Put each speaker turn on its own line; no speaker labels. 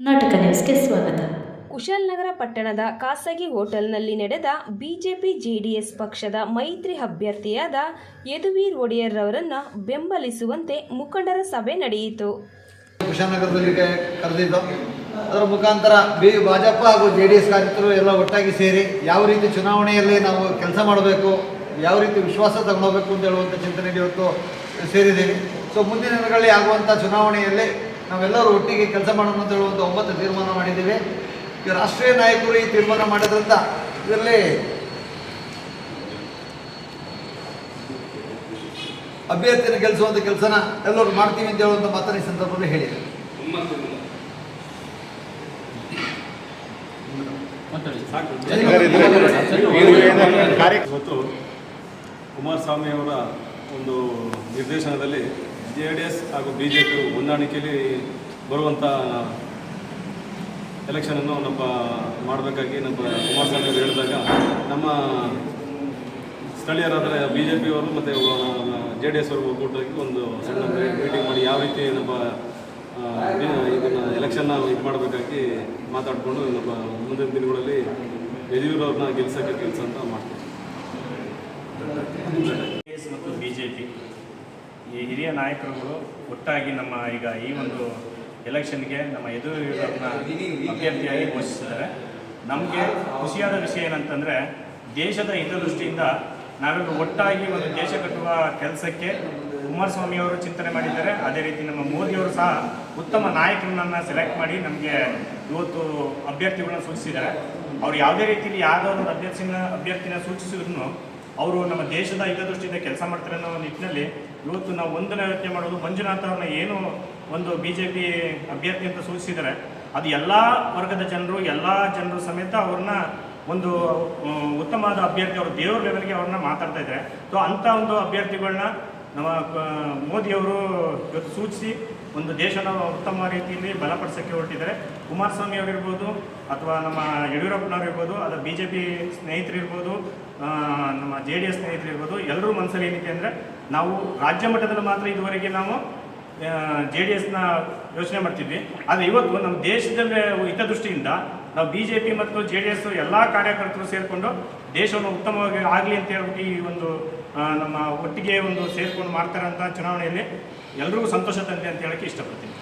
ನಾಟಕ ನ್ಯೂಸ್ಗೆ ಸ್ವಾಗತ.
ಕುಶಾಲನಗರ ಪಟ್ಟಣದ ಖಾಸಗಿ ಹೋಟೆಲ್ನಲ್ಲಿ ನಡೆದ ಬಿಜೆಪಿ ಜೆಡಿಎಸ್ ಪಕ್ಷದ ಮೈತ್ರಿ ಅಭ್ಯರ್ಥಿಯಾದ ಯದುವೀರ್ ಒಡೆಯರ್ ಅವರನ್ನು ಬೆಂಬಲಿಸುವಂತೆ ಮುಖಂಡರ ಸಭೆ ನಡೆಯಿತು.
ಕುಶಾಲನಗರದಲ್ಲಿ ಕರೆದಿದ್ದು ಅದರ ಮುಖಾಂತರ ಬಿ ಭಾಜಪ ಹಾಗೂ ಜೆ ಡಿ ಎಸ್ ಕಾರ್ಯಕರ್ತರು ಎಲ್ಲ ಒಟ್ಟಾಗಿ ಸೇರಿ ಯಾವ ರೀತಿ ಚುನಾವಣೆಯಲ್ಲಿ ನಾವು ಕೆಲಸ ಮಾಡಬೇಕು ಯಾವ ರೀತಿ ವಿಶ್ವಾಸ ತಗೊಳ್ಬೇಕು ಅಂತ ಹೇಳುವಂಥ ಚಿಂತನೆಗೆ ಇವತ್ತು ಸೇರಿದ್ದೀನಿ ಸೊ ಮುಂದಿನ ದಿನಗಳಲ್ಲಿ ಆಗುವಂಥ ಚುನಾವಣೆಯಲ್ಲಿ ನಾವೆಲ್ಲರೂ ಒಟ್ಟಿಗೆ ಕೆಲಸ ಮಾಡೋಣ ಅಂತ ಹೇಳುವಂಥ ಒಂಬತ್ತು ತೀರ್ಮಾನ ಮಾಡಿದ್ದೀವಿ. ಈ ರಾಷ್ಟ್ರೀಯ ನಾಯಕರು ಈ ತೀರ್ಮಾನ ಮಾಡಿದ್ರಂತ ಇದರಲ್ಲಿ ಅಭ್ಯರ್ಥಿನ ಗೆಲ್ಲಿಸುವಂಥ ಕೆಲಸನ ಎಲ್ಲರೂ ಮಾಡ್ತೀವಿ ಅಂತ ಹೇಳುವಂಥ ಮಾತನ್ನ ಈ ಸಂದರ್ಭದಲ್ಲಿ ಹೇಳಿದೆ.
ಇವತ್ತು ಕುಮಾರಸ್ವಾಮಿ ಅವರ ಒಂದು ನಿರ್ದೇಶನದಲ್ಲಿ ಜೆ ಡಿ ಎಸ್ ಹಾಗೂ ಬಿ ಜೆ ಪಿ ಹೊಂದಾಣಿಕೆಯಲ್ಲಿ ಬರುವಂಥ ಎಲೆಕ್ಷನನ್ನು ನಮ್ಮ ಮಾಡಬೇಕಾಗಿ ನಮ್ಮ ಕುಮಾರಸ್ವಾಮಿ ಅವರು ಹೇಳಿದಾಗ ನಮ್ಮ ಸ್ಥಳೀಯರಾದರೆ ಬಿ ಜೆ ಪಿಯವರು ಮತ್ತು ಜೆ ಡಿ ಎಸ್ ಅವರು ಒಗ್ಗೂಟಾಗಿ ಒಂದು ಸಣ್ಣ ಮೀಟಿಂಗ್ ಮಾಡಿ ಯಾವ ರೀತಿ ನಮ್ಮ ಇದನ್ನು ಎಲೆಕ್ಷನ್ನ ಇದು ಮಾಡಬೇಕಾಗಿ ಮಾತಾಡಿಕೊಂಡು ನಮ್ಮ ಮುಂದಿನ ದಿನಗಳಲ್ಲಿ ಯಡಿಯೂರವ್ರನ್ನ ಗೆಲ್ಸೋಕ್ಕೆ ಕೆಲಸ ಅಂತ ಮಾಡ್ತೀವಿ.
ಮತ್ತು ಬಿ ಜೆ ಪಿ ಈ ಹಿರಿಯ ನಾಯಕರುಗಳು ಒಟ್ಟಾಗಿ ನಮ್ಮ ಈಗ ಈ ಒಂದು ಎಲೆಕ್ಷನ್ಗೆ ನಮ್ಮ ಎದುರಿನ ಅಭ್ಯರ್ಥಿಯಾಗಿ ಘೋಷಿಸಿದ್ದಾರೆ. ನಮಗೆ ಖುಷಿಯಾದ ವಿಷಯ ಏನಂತಂದರೆ, ದೇಶದ ಹಿತದೃಷ್ಟಿಯಿಂದ ನಾವೆಲ್ಲರೂ ಒಟ್ಟಾಗಿ ಒಂದು ದೇಶ ಕಟ್ಟುವ ಕೆಲಸಕ್ಕೆ ಕುಮಾರಸ್ವಾಮಿಯವರು ಚಿಂತನೆ ಮಾಡಿದ್ದಾರೆ. ಅದೇ ರೀತಿ ನಮ್ಮ ಮೋದಿಯವರು ಸಹ ಉತ್ತಮ ನಾಯಕರನ್ನ ಸೆಲೆಕ್ಟ್ ಮಾಡಿ ನಮಗೆ ಇವತ್ತು ಅಭ್ಯರ್ಥಿಗಳನ್ನ ಸೂಚಿಸಿದ್ದಾರೆ. ಅವ್ರು ಯಾವುದೇ ರೀತಿಯಲ್ಲಿ ಯಾವುದೋ ಒಂದು ಅಭ್ಯರ್ಥಿನ ಅಭ್ಯರ್ಥಿನ ಸೂಚಿಸಿದ್ರು ಅವರು ನಮ್ಮ ದೇಶದ ಹಿತದೃಷ್ಟಿಯಿಂದ ಕೆಲಸ ಮಾಡ್ತಾರೆ ಅನ್ನೋ ನಿಟ್ಟಿನಲ್ಲಿ ಇವತ್ತು ನಾವು ಒಂದನೇ ಯೋಚನೆ ಮಾಡೋದು ಮಂಜುನಾಥ್ ಅವ್ರನ್ನ ಏನು ಒಂದು ಬಿ ಜೆ ಪಿ ಅಭ್ಯರ್ಥಿ ಅಂತ ಸೂಚಿಸಿದ್ದಾರೆ. ಅದು ಎಲ್ಲ ವರ್ಗದ ಜನರು, ಎಲ್ಲ ಜನರು ಸಮೇತ ಅವ್ರನ್ನ ಒಂದು ಉತ್ತಮವಾದ ಅಭ್ಯರ್ಥಿ ಅವರು ದೇವ್ರ ಲೆವೆಲ್ಗೆ ಅವ್ರನ್ನ ಮಾತಾಡ್ತಾ ಇದ್ದಾರೆ. ಸೊ ಅಂಥ ಒಂದು ಅಭ್ಯರ್ಥಿಗಳನ್ನ ನಮ್ಮ ಮೋದಿಯವರು ಇವತ್ತು ಸೂಚಿಸಿ ಒಂದು ದೇಶನ ಉತ್ತಮ ರೀತಿಯಲ್ಲಿ ಬಲಪಡಿಸೋಕ್ಕೆ ಹೊರಟಿದ್ದಾರೆ. ಕುಮಾರಸ್ವಾಮಿ ಅವರಿರ್ಬೋದು ಅಥವಾ ನಮ್ಮ ಯಡಿಯೂರಪ್ಪನವ್ರು ಇರ್ಬೋದು ಅದು ಬಿ ಜೆ ಪಿ ಸ್ನೇಹಿತರಿರ್ಬೋದು ನಮ್ಮ ಜೆ ಡಿ ಎಸ್ ಸ್ನೇಹಿತರಿರ್ಬೋದು, ಎಲ್ಲರೂ ಮನಸ್ಸಲ್ಲಿ ಏನಿದೆ ಅಂದರೆ ನಾವು ರಾಜ್ಯ ಮಟ್ಟದಲ್ಲಿ ಮಾತ್ರ ಇದುವರೆಗೆ ನಾವು ಜೆ ಡಿ ಎಸ್ನ ಯೋಚನೆ ಮಾಡ್ತಿದ್ವಿ. ಆದರೆ ಇವತ್ತು ನಮ್ಮ ದೇಶದ ಹಿತದೃಷ್ಟಿಯಿಂದ ನಾವು ಬಿ ಜೆ ಪಿ ಮತ್ತು ಜೆ ಡಿ ಎಸ್ ಎಲ್ಲ ಕಾರ್ಯಕರ್ತರು ಸೇರಿಕೊಂಡು ದೇಶವನ್ನು ಉತ್ತಮವಾಗಿ ಆಗಲಿ ಅಂತ ಹೇಳ್ಬಿಟ್ಟು ಈ ಒಂದು ನಮ್ಮ ಒಟ್ಟಿಗೆ ಒಂದು ಸೇರಿಕೊಂಡು ಮಾಡ್ತಾರಂಥ ಚುನಾವಣೆಯಲ್ಲಿ ಎಲ್ರಿಗೂ ಸಂತೋಷ ತಂದೆ ಅಂತ ಹೇಳೋಕ್ಕೆ ಇಷ್ಟಪಡ್ತೀನಿ.